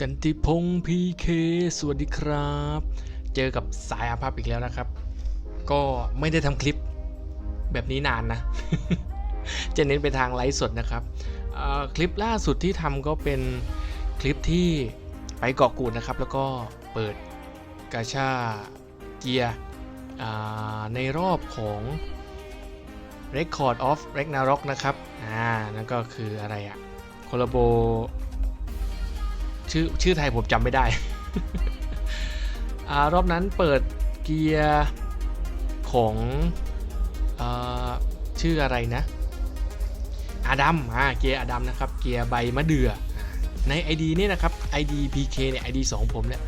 กันติพงพีเคสวัสดีครับ เจอกับสายอาภัพอีกแล้วนะครับ ก็ไม่ได้ทำคลิปแบบนี้นานนะ จะเน้นไปทางไลฟ์สดนะครับ คลิปล่าสุดที่ทำก็เป็นคลิปที่ไปเกาะกูดนะครับ แล้วก็เปิดกาชาเกียร์ในรอบของ Record of Ragnarok นะครับ อ่า นั่นก็คืออะไรอะโคลโบ ชื่อชื่อไทยผมจำไม่ได้อารอบนั้นเปิดเกียร์ของอชื่ออะไรนะ อาดัมอ่าเกียร์อาดัมนะครับ เกียร์ใบมะเดื่ออ่าใน ID นี่นะครับ ID PK เนี่ย ID 2 ผมเนี่ย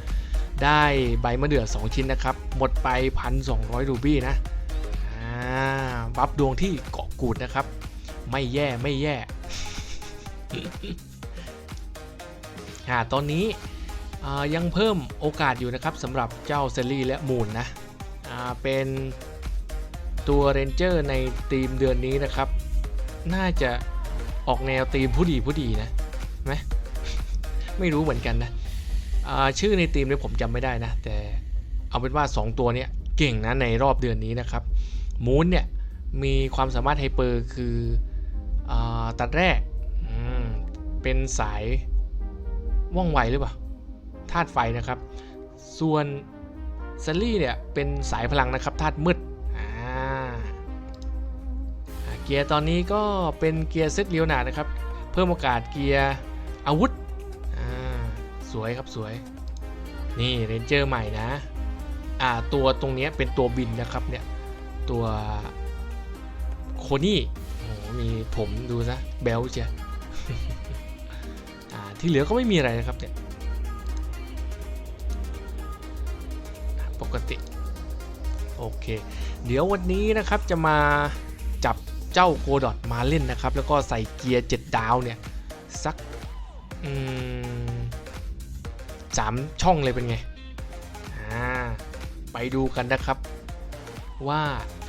ได้ใบมะเดื่อ 2 ชิ้นนะครับ หมดไป 1,200 รูบี้นะอ่าบัฟดวงที่เกาะกูดนะครับ ไม่แย่ไม่แย่ อ่าตอนนี้ยังเพิ่มโอกาสอยู่นะครับสำหรับเจ้าเซลลี่และมูนนะเป็นตัวเรนเจอร์ในทีมเดือนนี้นะครับ น่าจะออกแนวทีมผู้ดีผู้ดีนะไหมไม่รู้เหมือนกันนะชื่อในทีมเนี่ยผมจำไม่ได้นะ แต่เอาเป็นว่า 2 ตัวเนี้ยเก่งนะในรอบเดือนนี้นะครับมูนเนี่ยมีความสามารถไฮเปอร์คืออตัดแร่อืมเป็นสาย ว่องไวหรือเปล่าธาตุไฟนะครับ ส่วนซัลลี่เนี่ยเป็นสายพลังนะครับธาตุมืดเกียร์ตอนนี้ก็เป็นเกียร์เซตเลียวหนานะครับ เพิ่มโอกาสเกียร์อาวุธสวยครับสวย นี่เรนเจอร์ใหม่นะอ่าตัวตรงนี้เป็นตัวบินนะครับเนี่ยตัวโคนี่โอ้โหมีผมดูซะเบลเชีย ที่เหลือก็ไม่มีอะไรนะครับเนี่ยปกติ โอเค เดี๋ยววันนี้นะครับจะมาจับเจ้าโกดอทมาเล่นนะครับ แล้วก็ใส่เกียร์ 7 ดาวเนี่ย สักสามช่องเลยเป็นไง อ่า ไปดูกันนะครับ ว่า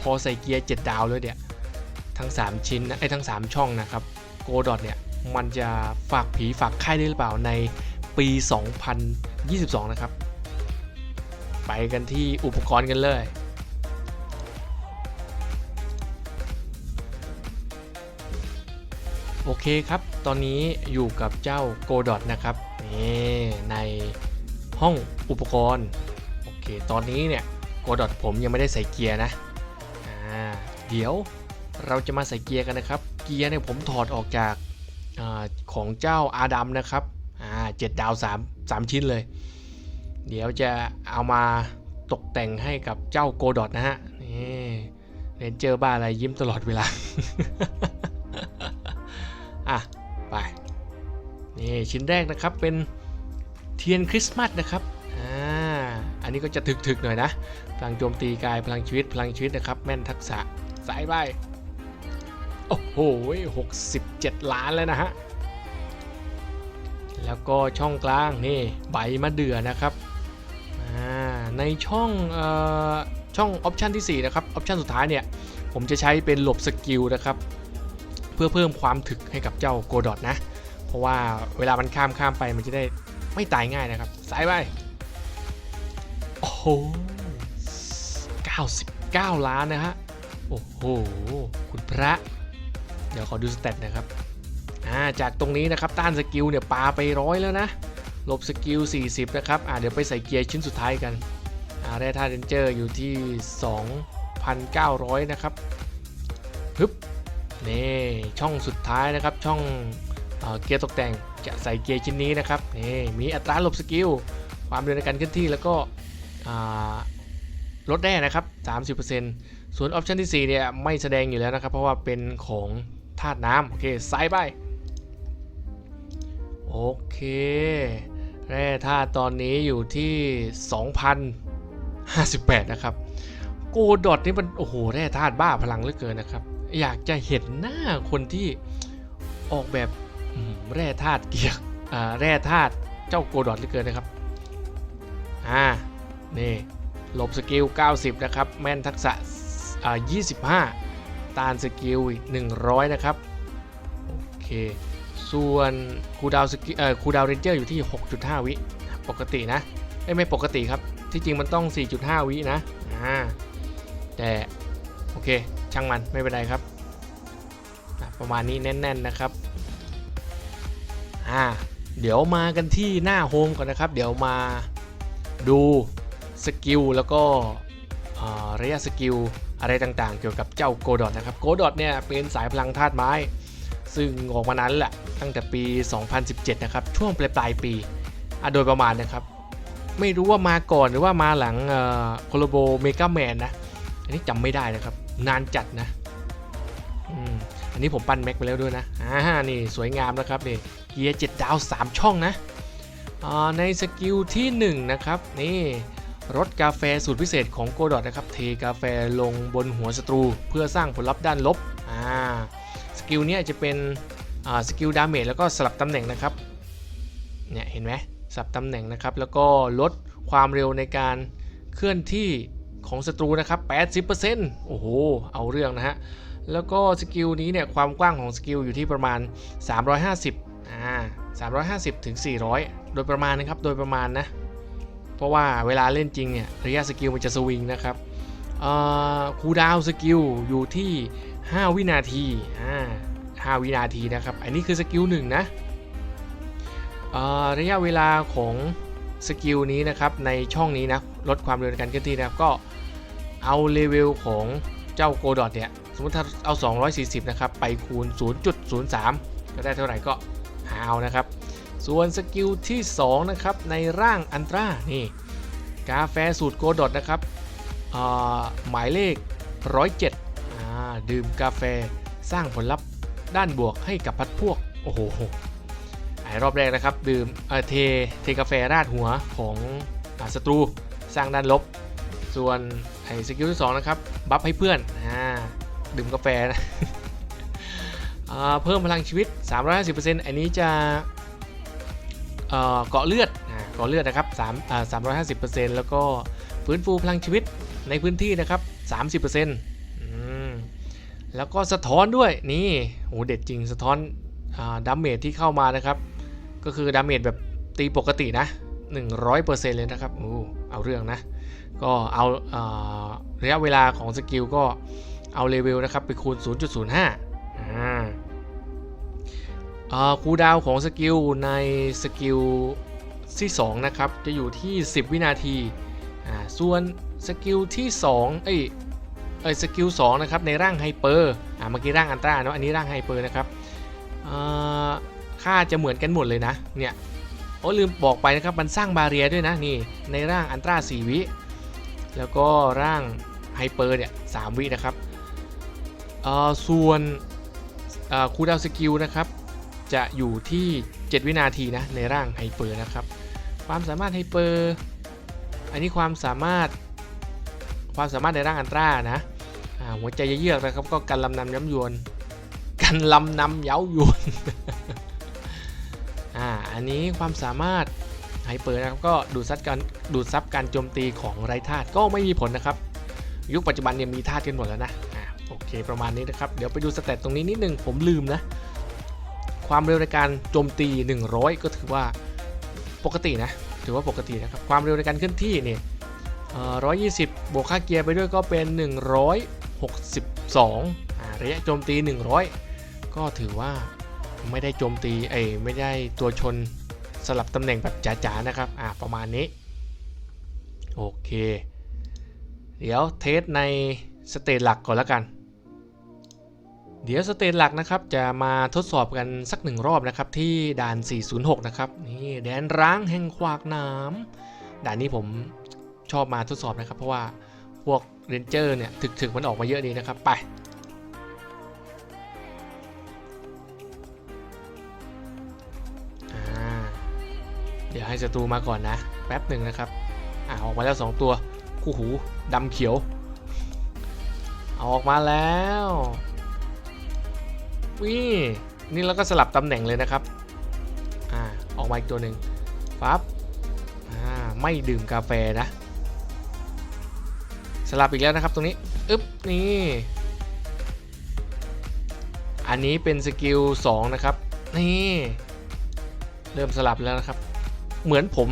พอใส่เกียร์ 7 ดาวแล้วเนี่ย ทั้ง 3 ชิ้นนะไอ้ทั้ง 3 ช่องนะครับ โกดอทเนี่ย มันจะฝากผีฝากไข้ได้หรือเปล่าในปี 2022 นะครับ ไปกันที่อุปกรณ์กันเลยโอเคครับ ตอนนี้อยู่กับเจ้า g o d o t นะครับนี่ในห้องอุปกรณ์ โอเค ตอนนี้เนี่ย g o d o t ผมยังไม่ได้ใส่เกียร์นะอ่าเดี๋ยวเราจะมาใส่เกียร์กันนะครับ เกียร์เนี่ยผมถอดออกจาก ของเจ้าอาดัมนะครับเจ็ดดาว3 3 ชิ้นเลย เดี๋ยวจะเอามาตกแต่งให้กับเจ้าโกดอทนะฮะนี่เรนเจอร์บ้าอะไรยิ้มตลอดเวลา อะ ไป นี่ชิ้นแรกนะครับเป็นเทียนคริสต์มาสนะครับ อ่า อันนี้ก็จะถึกๆหน่อยนะ พลังโจมตีกาย พลังชีวิต พลังชีวิตนะครับ แม่นทักษะ สายใบ โอ้โห67ล้านแล้วนะฮะ แล้วก็ช่องกลางนี่ใบมะเดื่อนะครับอ่าในช่องออช่องออปชันที่ 4 นะครับ ออปชันสุดท้ายเนี่ย ผมจะใช้เป็นหลบสกิลนะครับ เพื่อเพิ่มความถึกให้กับเจ้าโกดอทนะ เพราะว่าเวลามันข้ามข้ามไปมันจะได้ไม่ตายง่ายนะครับสายไปโอ้โห99 ล้านนะฮะ โอ้โห คุณพระ ดี๋ยวขอดูสเตตนะครับอ่าจากตรงนี้นะครับต้านสกิลเนี่ยปาไปร้อยแล้วนะลบสกิล 40 นะครับอ่าเดี๋ยวไปใส่เกียร์ชิ้นสุดท้ายกันอ่าแร่ธาตุเรนเจอร์อยู่ที่ 2,900 นะครับฮึบนี่ช่องสุดท้ายนะครับช่องเอเกียร์ตกแต่งจะใส่เกียร์ชิ้นนี้นะครับนี่มีอัตราหลบสกิลความเร็วในการเคลื่อนที่แล้วก็ลดแร่นะครับ 30%ส่วนออปชันที่ 4 เนี่ย ไม่แสดงอยู่แล้วนะครับ เพราะว่าเป็นของ ธาตุน้ำโอเคใส่ไปโอเคแร่ธาตุตอนนี้อยู่ที่ 2,058 นะครับ โกดอทนี่มัน โอ้โห แร่ธาตุบ้าพลังเหลือเกินนะครับ อยากจะเห็นหน้าคนที่ออกแบบแร่ธาตุเกียร์แร่ธาตุเจ้าโกดอทเหลือเกินนะครับ อ่า นี่หลบสกิล 90 นะครับ แม่นทักษะอ่า25 ตานสกิลอีก100 นะครับ โอเค ส่วนคูดาวสกิลเอ่อคูดาวเรนเจอร์อยู่ที่ 6.5 วิ ปกตินะเอ้ยไม่ปกติครับ ที่จริงมันต้อง 4.5 วินะ อ่า แต่ โอเค ช่างมันไม่เป็นไรครับ ประมาณนี้แน่น ๆ นะครับ อ่า เดี๋ยวมากันที่หน้าโฮมก่อนนะครับ เดี๋ยวมาดูสกิลแล้วก็ระยะสกิล อะไรต่างๆ เกี่ยวกับเจ้าโกดอทนะครับโกดอทเนี่ยเป็นสายพลังธาตุไม้ ซึ่งออกมานานแล้วแหละตั้งแต่ปี 2017 นะครับ ช่วงปลายปลายๆปีอโดยประมาณนะครับ ไม่รู้ว่ามาก่อนหรือว่ามาหลังโคโลโบเมกาแมนนะ อันนี้จำไม่ได้นะครับ นานจัดนะอันนี้ผมปั้นแม็กไปแล้วด้วยนะอ่านี่สวยงามนะครับนี่เกียร์7ดาว 3 ช่องนะในสกิลที่ 1 นะครับ นี่ รสกาแฟสูตรพิเศษของโกดอทนะครับ เทกาแฟลงบนหัวศัตรู เพื่อสร้างผลลัพธ์ด้านลบอ่าสกิลเนี้ยจะเป็นสกิลดาเมจแล้วก็สลับตำแหน่งนะครับเนี่ยเห็นไหมสลับตำแหน่งนะครับ แล้วก็ลดความเร็วในการเคลื่อนที่ของศัตรูนะครับ 80%โอ้โห เอาเรื่องนะฮะ แล้วก็สกิลนี้เนี่ยความกว้างของสกิลอยู่ที่ประมาณ 350อ่า350ถึง400 โดยประมาณนะครับ โดยประมาณนะ เพราะว่าเวลาเล่นจริงเนี่ยระยะสกิลมันจะสวิงนะครับคูดาวสกิลอยู่ที่ 5 วินาทีอ่า5วินาทีนะครับ อันนี้คือสกิลหนึ่งนะระยะเวลาของสกิลนี้นะครับในช่องนี้นะลดความเร็วในการเคลื่อนที่นะครับก็เอาเลเวลของเจ้าโกดอทเนี่ยสมมติถ้าเอา 240 นะครับ ไปคูณ 0.03 ก็ได้เท่าไหร่ก็หาเอานะครับ ส่วนสกิลที่ 2 นะครับ ในร่างอันตรานี่กาแฟสูตรโกดอทนะครับหมายเลข 107 ดื่มกาแฟสร้างผลลัพธ์ด้านบวกให้กับพัดพวก โอ้โหไอรอบแรกนะครับ ดื่มเทเทกาแฟราดหัวของศัตรูสร้างด้านลบ ส่วนไอสกิลที่2นะครับบัฟให้เพื่อนอดื่มกาแฟนะเพิ่มพลังชีวิต 350%อันนี้จะ เอ่อเกาะเลือดอ่าเกาะเลือดนะครับ3อ่า350%แล้วก็ฟื้นฟูพลังชีวิตในพื้นที่นะครับ 30%อืมแล้วก็สะท้อนด้วยนี่โหเด็ดจริงสะท้อนอ่าดาเมจที่เข้ามานะครับ ก็คือดาเมจแบบตีปกตินะ 100%เลยนะครับโอ้เอาเรื่องนะ ก็เอาอ่าระยะเวลาของสกิลก็เอาเลเวลนะครับ ไปคูณ 0.05อ่าอ่า คูลดาวของสกิลในสกิลที่2นะครับจะอยู่ที่ 10 วินาทีอ่าส่วนสกิลที่2เอ้ยเอ้ยสกิล2นะครับในร่างไฮเปอร์อ่าเมื่อกี้ร่างอันตราเนาะอันนี้ร่างไฮเปอร์นะครับอ่าค่าจะเหมือนกันหมดเลยนะเนี่ยโอ้ลืมบอกไปนะครับมันสร้างบาเรียด้วยนะนี่ในร่างอันตรา4วิแล้วก็ร่างไฮเปอร์เนี่ยสวินะครับอ่อส่วนคูดาวสกิลนะครับ จะอยู่ที่ 7 วินาทีนะในร่างไฮเปอร์นะครับ ความสามารถไฮเปอร์อันนี้ความสามารถความสามารถในร่างอันตรานะหัวใจเยือกนะครับก็กันลำนำย้ำยวนกันลำนำเย้ายวนอ่าอันนี้ความสามารถไฮเปอร์นะครับก็ดูดซับการดูดซับการโจมตีของไร้ธาตุก็ไม่มีผลนะครับ ยุคปัจจุบันเนี่ยมีธาตุกันหมดแล้วนะอ่าโอเคประมาณนี้นะครับ เดี๋ยวไปดูสเตตตรงนี้นิดนึงผมลืมนะ ความเร็วในการโจมตี 100 ก็ถือว่าปกตินะ ถือว่าปกตินะครับ ความเร็วในการเคลื่อนที่เนี่ยเอ่อ120บบวกค่าเกียร์ไปด้วยก็เป็น 162อ่าระยะโจมตี 100 ก็ถือว่าไม่ได้โจมตีเอ้ยไม่ได้ตัวชนสลับตำแหน่งแบบจ๋าๆนะครับ อ่าประมาณนี้ โอเค เดี๋ยวเทสในสเตจหลักก่อนแล้วกัน เดี๋ยวสเตจหลักนะครับจะมาทดสอบกันสักหนึ่งรอบนะครับที่ด่าน 406 นะครับนี่แดนร้างแห่งขวากน้ำด่านนี้ผมชอบมาทดสอบนะครับ เพราะว่าพวกเรนเจอร์เนี่ยถึกๆมันออกมาเยอะดีนะครับไปเดี๋ยวให้ศัตรูมาก่อนนะ แป๊บหนึ่งนะครับอ่าออกมาแล้ว 2 ตัว คู่หูดำเขียว เอาออกมาแล้ว วินี่เราก็สลับตำแหน่งเลยนะครับอ่าออกมาอีกตัวหนึ่งปั๊บอ่าไม่ดื่มกาแฟนะ สลับอีกแล้วนะครับตรงนี้อึ๊บนี่อันนี้เป็นสกิล2นะครับนี่เริ่มสลับแล้วนะครับ เหมือนผม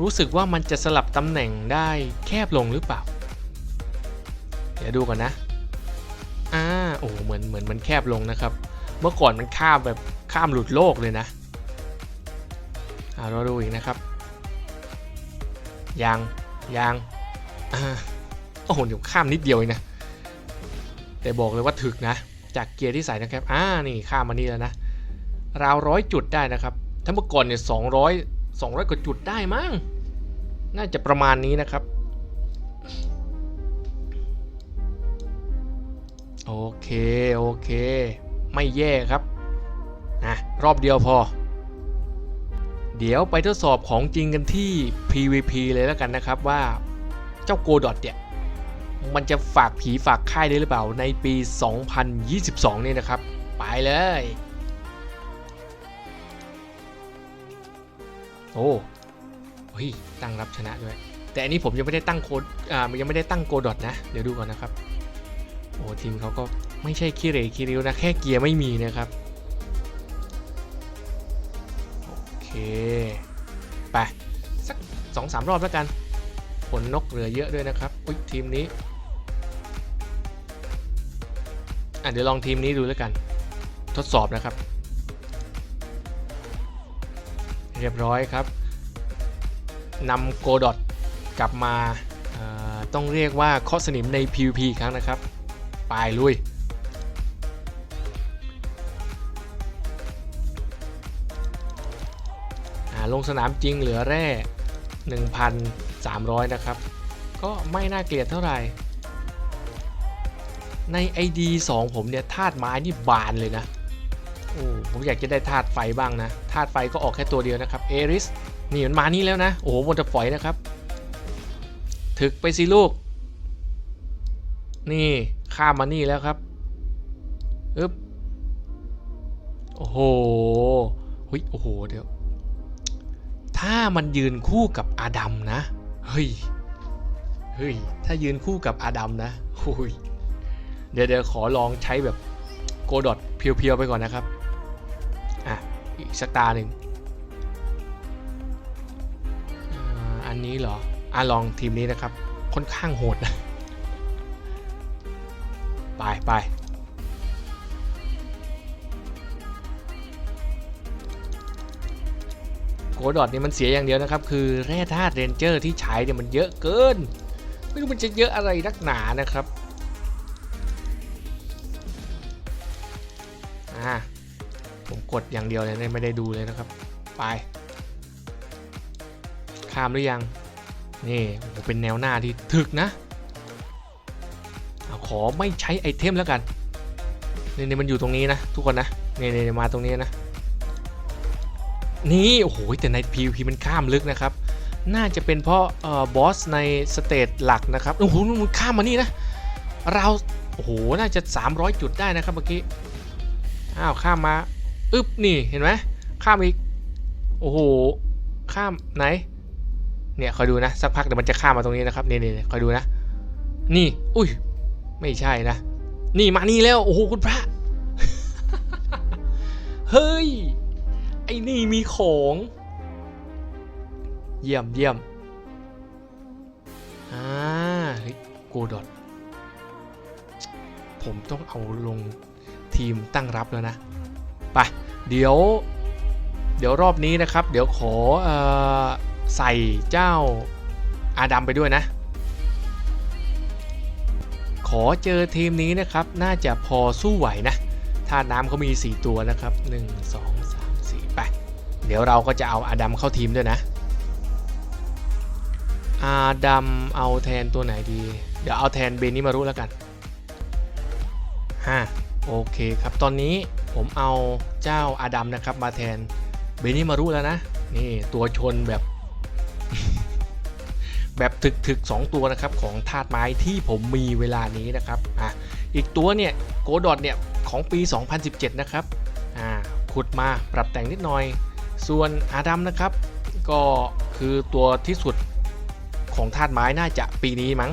รู้สึกว่ามันจะสลับตำแหน่งได้แคบลงหรือเปล่า เดี๋ยวดูก่อนนะอ่าโอ้โหเหมือนเหมือนมันแคบลงนะครับ เมื่อก่อนมันข้ามแบบข้ามหลุดโลกเลยนะอ่าเราดูอีกนะครับยังยังโอ้โหเดี๋ยวข้ามนิดเดียวเองนะ แต่บอกเลยว่าถึกนะ จากเกียร์ที่ใส่นะครับ อ่า นี่ข้ามมานี่แล้วนะ ราวร้อยจุดได้นะครับ ถ้าเมื่อก่อนเนี่ยสองร้อยสองร้อยกว่าจุดได้มั้ง น่าจะประมาณนี้นะครับ โอเค โอเค ไม่แย่ครับนะรอบเดียวพอ เดี๋ยวไปทดสอบของจริงกันที่ PVP เลยแล้วกันนะครับว่าเจ้าโกดอทเนี่ยมันจะฝากผีฝากค่ายได้หรือเปล่าในปี 2022 นี่นะครับ ไปเลย โอ้เฮ้ยตั้งรับชนะด้วย แต่อันนี้ผมยังไม่ได้ตั้งโคดอ่ายังไม่ได้ตั้งโกดอทนะ เดี๋ยวดูก่อนนะครับ โอ้ทีมเขาก็ ไม่ใช่คิเรคิริวนะ แค่เกียร์ไม่มีนะครับ โอเค ไป สักสองสามรอบแล้วกัน ผลนกเหลือเยอะด้วยนะครับ อุ้ยทีมนี้ อะเดี๋ยวลองทีมนี้ดูแล้วกัน ทดสอบนะครับ เรียบร้อยครับนำโกดอทกลับมาต้องเรียกว่าเคาะสนิมใน PVP อีกครั้งนะครับ ไปลุย งสนามจริงเหลือแร่ 1,300 นะครับ ก็ไม่น่าเกลียดเท่าไหร่ ใน ID 2 ผมเนี่ยธาตุไม้นี่บานเลยนะ โอ้ผมอยากจะได้ธาตุไฟบ้างนะธาตุไฟก็ออกแค่ตัวเดียวนะครับ เอริส นี่มันมานี่แล้วนะ โอ้โหมนจะฝอยนะครับ ถึกไปสิลูก นี่ข้ามมานี่แล้วครับอึ๊บโอ้โหหุยโอ้โห เดี๋ยว ถ้ามันยืนคู่กับอาดัมนะ เฮ้ย เฮ้ย ถ้ายืนคู่กับอาดัมนะหุยเดี๋ยวเดี๋ยวขอลองใช้แบบโกดอทเพียวๆไปก่อนนะครับ อะ อีกสักตาหนึ่งอันนี้เหรอ อะลองทีมนี้นะครับ ค่อนข้างโหดนะ ไปไป โกดอดนี่มันเสียอย่างเดียวนะครับ คือแร่ธาตุเรนเจอร์ที่ใช้เนี่ยมันเยอะเกิน ไม่รู้มันจะเยอะอะไรนักหนานะครับอ่าผมกดอย่างเดียวเลยไม่ได้ดูเลยนะครับ ไป ข้ามหรือยัง นี่โอ้โหเป็นแนวหน้าที่ถึกนะขอไม่ใช้ไอเทมแล้วกันนี่นี่มันอยู่ตรงนี้นะ ทุกคนนะนี่นี่มาตรงนี้นะ นี่โอ้โหแต่ใน PVP มันข้ามลึกนะครับ น่าจะเป็นเพราะออบอสในสเตจหลักนะครับโอ้โหมันข้ามมานี่นะ เราโอ้โหน่าจะ 300 จุดได้นะครับเมื่อกี้อ้าวข้ามมาอึ๊บนี่เห็นไหมข้ามอีกโอ้โหข้ามไหน เนี่ยคอยดูนะสักพักเดี๋ยวมันจะข้ามมาตรงนี้นะครับนี่นี่คอยดูนะ นี่ อุ้ยไม่ใช่นะ นี่มานี่แล้วโอ้โหคุณพระ เฮ้ย ไอ้นี่มีของ เยี่ยมเยี่ยมอ่าเฮ้ยโกดอทผมต้องเอาลงทีมตั้งรับแล้วนะ ไป เดี๋ยว เดี๋ยวรอบนี้นะครับ เดี๋ยวขอออใส่เจ้าอาดัมไปด้วยนะ ขอเจอทีมนี้นะครับ น่าจะพอสู้ไหวนะ ถ้าน้ำเขามี 4 ตัวนะครับ 1 2 เดี๋ยวเราก็จะเอาอาดัมเข้าทีมด้วยนะ อาดัมเอาแทนตัวไหนดี เดี๋ยวเอาแทนเบนิมารุแล้วกันฮะโอเคครับ ตอนนี้ผมเอาเจ้าอาดัมนะครับ มาแทนเบนิมารุแล้วนะ นี่ตัวชนแบบ แบบถึกๆ2ตัวนะครับของธาตุไม้ที่ผมมีเวลานี้นะครับอะอีกตัวเนี่ยโกดอดเนี่ยของปี 2017 นะครับอ่าขุดมาปรับแต่งนิดหน่อย ส่วนอาดัมนะครับ ก็คือตัวที่สุดของธาตุไม้น่าจะปีนี้มั้ง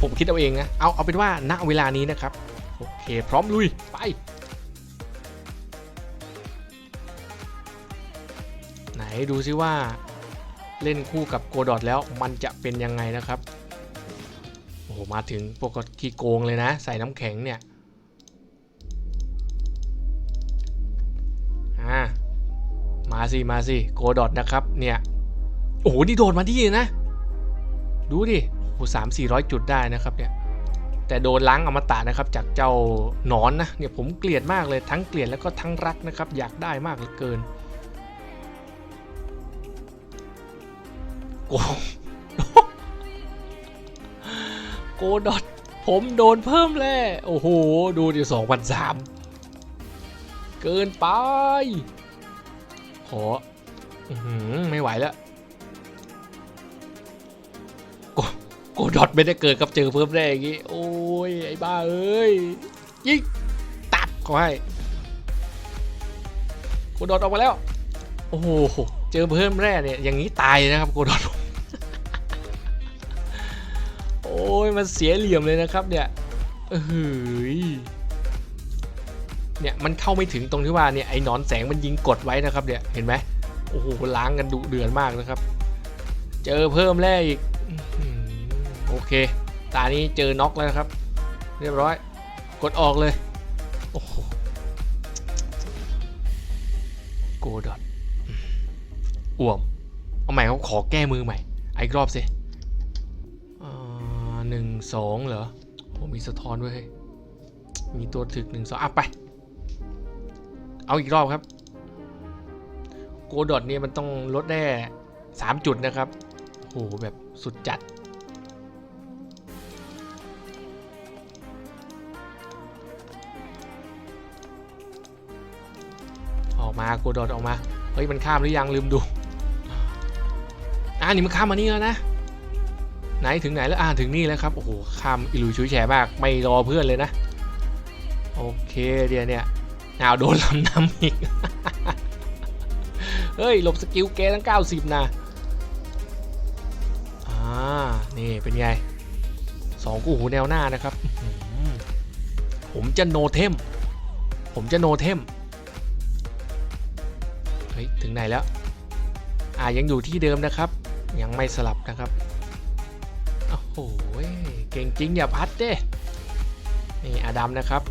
ผมคิดเอาเองนะ เอาเอาเป็นว่าณเวลานี้นะครับ โอเค พร้อมลุย ไป ไหนดูซิว่าเล่นคู่กับโกดอดแล้วมันจะเป็นยังไงนะครับ โอ้โห มาถึงปกติโกงเลยนะ ใส่น้ำแข็งเนี่ย สิมาสิโกดอทนะครับเนี่ยโอ้โหนี่โดดมาที่นะ ดูดิโอ้สามสี่ร้อยจุดได้นะครับเนี่ยแต่โดนล้างอมตะนะครับจากเจ้าหนอนนะเนี่ยผมเกลียดมากเลยทั้งเกลียดแล้วก็ทั้งรักนะครับอยากได้มากเหลือเกินโกโกดอทผมโดนเพิ่มแล้วโอ้โห ดูดิสองพันสามเกินไป ขออื้อหือไม่ไหวแล้วโกโกดอทไม่ได้เกิดกับเจอเพิ่มได้อย่างงี้ โอ้ย ไอ้บ้าเอ้ยยิงตัดเขาให้โกดอทออกมาแล้ว โอ้โห เจอเพิ่มแร่เนี่ย อย่างนี้ตายนะครับโกดอทโอ้ย มันเสียเหลี่ยมเลยนะครับเนี่ยเอ้ย เนี่ยมันเข้าไม่ถึงตรงที่ว่าเนี่ยไอ้หนอนแสงมันยิงกดไว้นะครับเนี่ยเห็นไหมโอ้โหล้างกันดุเดือดมากนะครับ เจอเพิ่มแร่อีกโอเค ตานี้เจอน็อกแล้วนะครับ เรียบร้อย กดออกเลยโอ้โหโกดอทอ่วม เอาใหม่เขาขอแก้มือใหม่ไอกรอบสิอ่าหนึ่งสองเหรอโอ้มีสะท้อนด้วยเฮ้ยมีตัวถึกหนึ่งสองอะไป เอาอีกรอบครับ โกดอทเนี่ยมันต้องลดได้สามจุดนะครับโหแบบสุดจัด ออกมาโกดอทออกมา เฮ้ย มันข้ามหรือยังลืมดูอ่านี่มันข้ามมานี่แล้วนะไหนถึงไหนแล้วอ่าถึงนี่แล้วครับ โอ้โหข้ามอิลุยชุยแฉมาก ไม่รอเพื่อนเลยนะ โอเคเดี๋ยวเนี่ย เอาวโดนลำน้ำอีก เฮ้ย หลบสกิลเกตั้ง 90 นะ อ่า นี่เป็นไงสองกูหูแนวหน้านะครับ ผมจะโนเทม ผมจะโนเทม เฮ้ย ถึงไหนแล้ว อ่ายังอยู่ที่เดิมนะครับ ยังไม่สลับนะครับ โอ้โห เก่งจริงอย่าพัดเด้นี่อดัมนะครับ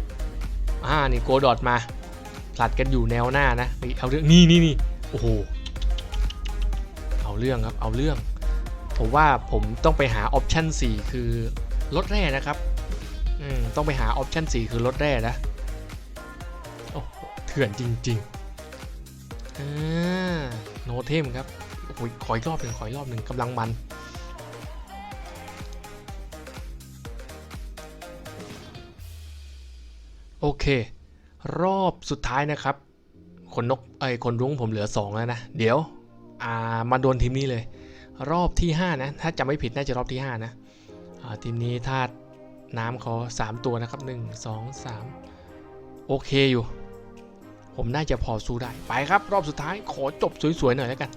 อ่านี่โกดอดมา ผลัดกันอยู่แนวหน้านะเอาเรื่องนี่นี่นี่โอ้โหเอาเรื่องครับเอาเรื่องผมว่าผมต้องไปหาออปชั่น4คือลดแร่นะครับอืมต้องไปหาออปชั่น4คือลดแร่นะโอ้เถื่อนจริงๆอ่าโนเทมครับโอ้โหขออีกรอบหนึ่งขออีกรอบหนึ่งกำลังมันโอเค รอบสุดท้ายนะครับ คนนกไอ้คนรุ้งผมเหลือ 2 แล้วนะ เดี๋ยวอ่ามาโดนทีมนี้เลย รอบที่ 5 นะ ถ้าจำไม่ผิดน่าจะรอบที่ 5 นะทีมนี้ธาตุน้ำเขา3 ตัวนะครับ 1 2 3 โอเคอยู่ ผมน่าจะพอสู้ได้ ไปครับ รอบสุดท้ายขอจบสวยๆหน่อยแล้วกัน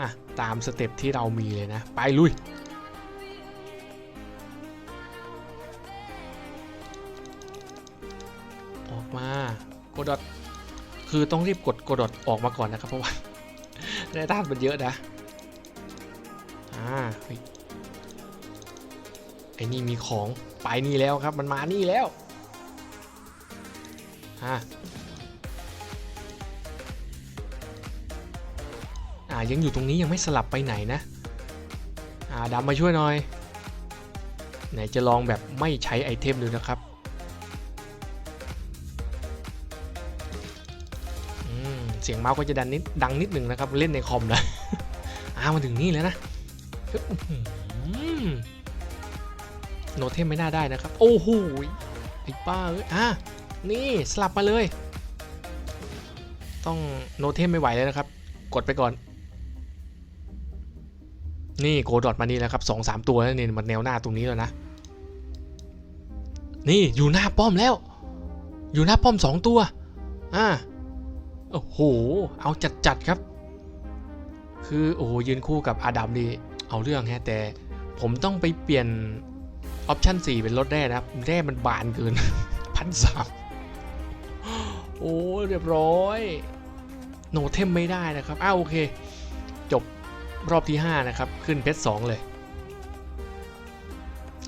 อะตามสเต็ปที่เรามีเลยนะ ไปลุย มาโกดอทคือต้องรีบกดโกดอทออกมาก่อนนะครับ เพราะว่าแร่ธาตุมันเยอะนะอ่าไอ้นี่มีของไปนี่แล้วครับ มันมานี่แล้วอ่าอ่ายังอยู่ตรงนี้ยังไม่สลับไปไหนนะ อ่าดำมาช่วยหน่อยไหนจะลองแบบไม่ใช้ไอเทมดูนะครับ เสียงเมาส์ก็จะดังนิดดังนิดหนึ่งนะครับ เล่นในคอมนะอ้าวมาถึงนี่แล้วนะปึ๊บอื้อหือโนเทมไม่น่าได้นะครับ โอ้โหไอ้ป้าเอ้ยอะนี่สลับมาเลย ต้องโนเทมไม่ไหวแล้วนะครับ กดไปก่อน นี่โกดอดมานี่แล้วครับสองสามตัวแล้วนี่มันแนวหน้าตรงนี้แล้วนะ นี่อยู่หน้าป้อมแล้ว อยู่หน้าป้อมสองตัว อ่า โอ้โห เอาจัดๆครับ คือโอ้โหยืนคู่กับอาดัมดีเอาเรื่องฮะแต่ผมต้องไปเปลี่ยนออปชั่น4เป็นรถแร่นะครับแร่มันบานเกินพันสามโอ้เรียบร้อย โนเทมไม่ได้นะครับ อ้าวโอเค จบรอบที่ 5 นะครับ ขึ้นเพชร2เลย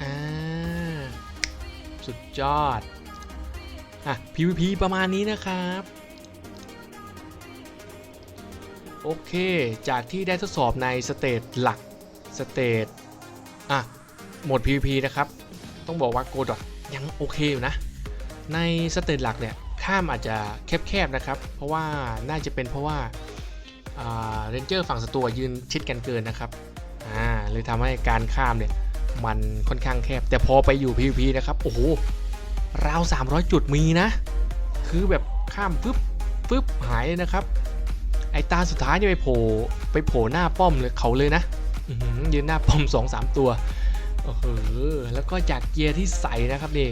อ่า สุดยอด อะ PVP ประมาณนี้นะครับ โอเค จากที่ได้ทดสอบในสเตจหลักสเตจอะโหมด PVP นะครับ ต้องบอกว่าโกดอยังโอเคอยู่นะ ในสเตจหลักเนี่ยข้ามอาจจะแคบๆนะครับ เพราะว่าน่าจะเป็นเพราะว่าเรนเจอร์ฝั่งศัตรูยืนชิดกันเกินนะครับอ่าเลยทำให้การข้ามเนี่ยมันค่อนข้างแคบ แต่พอไปอยู่ PVP นะครับ โอ้โห ราว 300 จุดมีนะ คือแบบข้ามฟึบฟึบหายเลยนะครับ ไอตาสุดท้ายนี่ไปโผล่ไปโผล่หน้าป้อมเลยเขาเลยนะยืนหน้าป้อม2-3ตัวโอ้โหแล้วก็จากเกียร์ที่ใส่นะครับนี่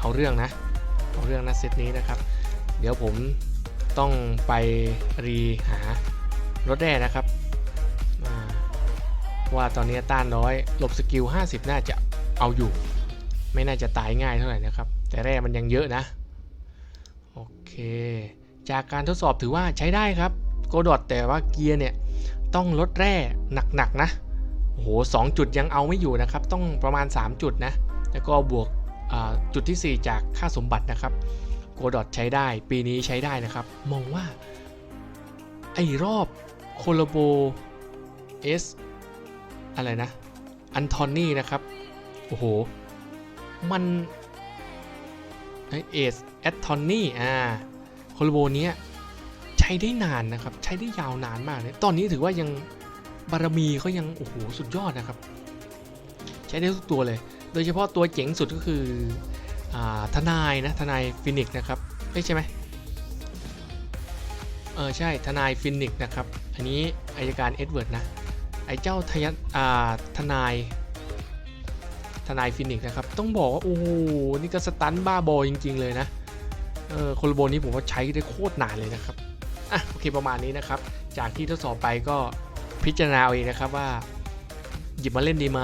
เอาเรื่องนะเอาเรื่องนะเซตนี้นะครับ เดี๋ยวผมต้องไปรีหารถแร่นะครับว่าตอนนี้ต้านน้อยหลบสกิล 50 น่าจะเอาอยู่ ไม่น่าจะตายง่ายเท่าไหร่นะครับ แต่แร่มันยังเยอะนะ โอเค จากการทดสอบถือว่าใช้ได้ครับโกดอดแต่ว่าเกียร์เนี่ยต้องลดแร่หนักๆนะโอ้โหสองจุดยังเอาไม่อยู่นะครับ ต้องประมาณ 3 จุดนะแล้วก็บวกจุดที่ 4 จากค่าสมบัตินะครับโกดอดใช้ได้ ปีนี้ใช้ได้นะครับ มองว่า ไอ้รอบโคโลโบเอสอะไรนะ อันทอนนี่นะครับ โอ้โห มันเอสแอตทอนนี่อ่า ลโบนี้ใช้ได้นานนะครับ ใช้ได้ยาวนานมากเลยตอนนี้ถือว่ายังบารมีเขายังโอ้โหสุดยอดนะครับ ใช้ได้ทุกตัวเลย โดยเฉพาะตัวเจ๋งสุดก็คืออทนายนะทนายฟินิกนะครับใช่ไหมเออใช่ทนายฟินิกนะครับ อันนี้อายการเอ็ดเวิร์ดนะไอ้เจ้าทยอ่าทนายทนายฟินิกนะครับ ต้องบอกว่า โอ้โห นี่ก็สตันบ้าบอจริง ๆ เลยนะ เออโคโลโบนี้ผมว่าใช้ได้โคตรนานเลยนะครับอะโอเคประมาณนี้นะครับ จากที่ทดสอบไปก็พิจารณาเอาเองนะครับว่า หยิบมาเล่นดีไหม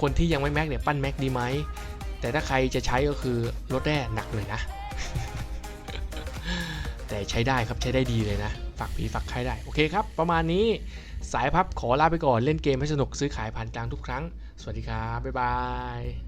คนที่ยังไม่แม็กเนี่ยปั้นแม็กดีไหมแต่ถ้าใครจะใช้ก็คือลดแร่หนักเลยนะ แต่ใช้ได้ครับใช้ได้ดีเลยนะฝากผีฝากใครได้ โอเคครับ ประมาณนี้สายพับขอลาไปก่อนเล่นเกมให้สนุกซื้อขายผ่านกลางทุกครั้ง สวัสดีครับ บ๊ายบาย